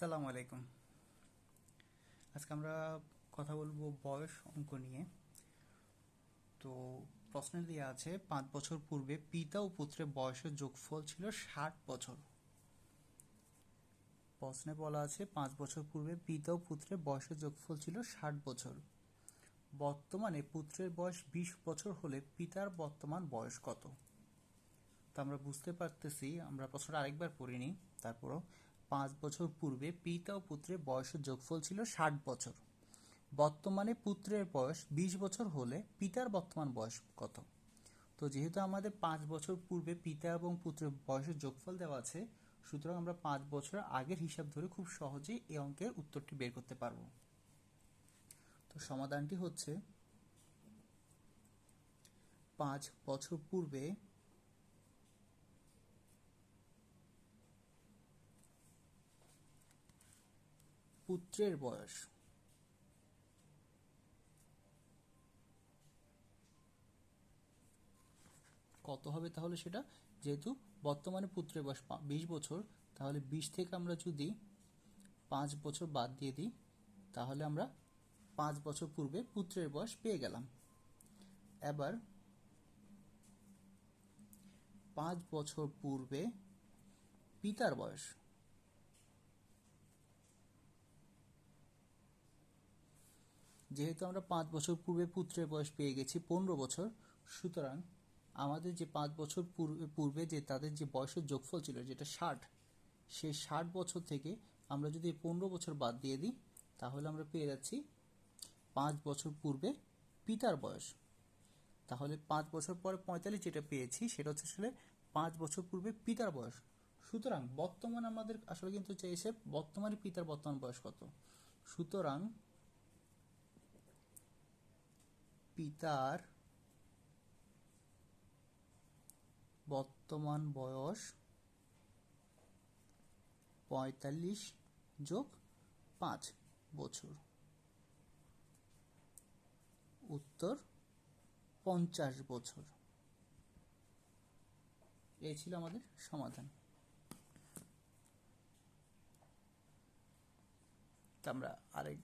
আসসালামু আলাইকুম। আজকে আমরা কথা বলব বয়স অঙ্ক নিয়ে। তো প্রশ্নে দেওয়া আছে, পাঁচ বছর পূর্বে পিতা ও পুত্রের বয়সের যোগফল ছিল ষাট বছর। প্রশ্নে বলা আছে, পাঁচ বছর পূর্বে পিতা ও পুত্রের বয়সের যোগফল ছিল ষাট বছর। বর্তমানে পুত্রের বয়স বিশ বছর হলে পিতার বর্তমান বয়স কত? তো আমরা বুঝতে পারতেছি, আমরা প্রশ্নটা আরেকবার পড়িনি তারপরও পাঁচ বছর পূর্বে পিতা ও পুত্রের বয়সের যোগফল ছিল ষাট বছর। বর্তমানে পুত্রের বয়স বিশ বছর হলে পিতার বর্তমান বয়স কত? তো যেহেতু আমাদের পাঁচ বছর পূর্বে পিতা এবং পুত্রের বয়সের যোগফল দেওয়া আছে, সুতরাং আমরা পাঁচ বছর আগের হিসাব ধরে খুব সহজেই এই অঙ্কের উত্তরটি বের করতে পারব। তো সমাধানটি হচ্ছে, পাঁচ বছর পূর্বে পুত্রের বয়স। কত হবে তাহলে সেটা? যেহেতু বর্তমানে পুত্রের বয়স বিশ বছর, তাহলে বিশ থেকে আমরা যদি পাঁচ বছর বাদ দিয়ে দিই, তাহলে আমরা পাঁচ বছর পূর্বে পুত্রের বয়স পেয়ে গেলাম। এবার পাঁচ বছর পূর্বে পিতার বয়স। যেহেতু আমরা পাঁচ বছর পূর্বে পুত্রের বয়স পেয়ে গেছি, পনেরো বছর, সুতরাং আমাদের যে পাঁচ বছর পূর্বে যে তাদের যে বয়সের যোগফল ছিল, যেটা ষাট, সেই ষাট বছর থেকে আমরা যদি পনেরো বছর বাদ দিয়ে দিই, তাহলে আমরা পেয়ে যাচ্ছি পাঁচ বছর পূর্বে পিতার বয়স। তাহলে পাঁচ বছর পরে পঁয়তাল্লিশ যেটা পেয়েছি, সেটা হচ্ছে আসলে পাঁচ বছর পূর্বে পিতার বয়স। সুতরাং বর্তমান আমাদের আসলে কিন্তু চেয়েছে বর্তমানে পিতার বর্তমান বয়স কত? সুতরাং পিতার বর্তমান বয়স পঁয়তাল্লিশ যোগ পাঁচ বছর। উত্তর পঞ্চাশ বছর। এই ছিল আমাদের সমাধান। আমরা আরেক